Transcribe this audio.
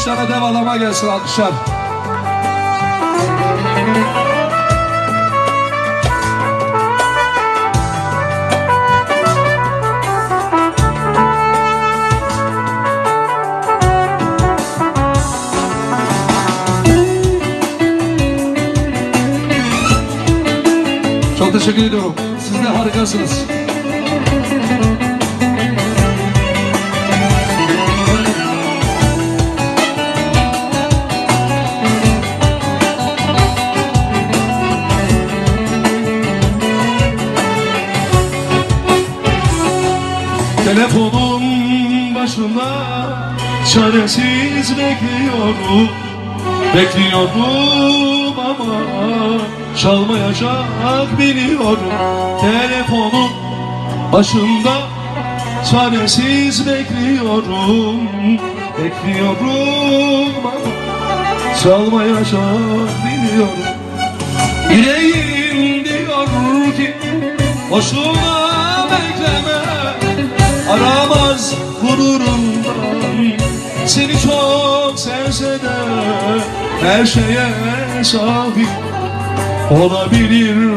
Tane dev adama gelsin alkışlar. Çok teşekkür ediyorum. Siz de harikasınız. Telefonun başında çaresiz bekliyorum. Bekliyorum ama çalmayacak biliyorum. Telefonun başında çaresiz bekliyorum. Bekliyorum ama çalmayacak biliyorum. Yüreğim diyor ki boşuna bekleme Aramaz gururundan Seni çok sevse de Her şeye sahip olabilir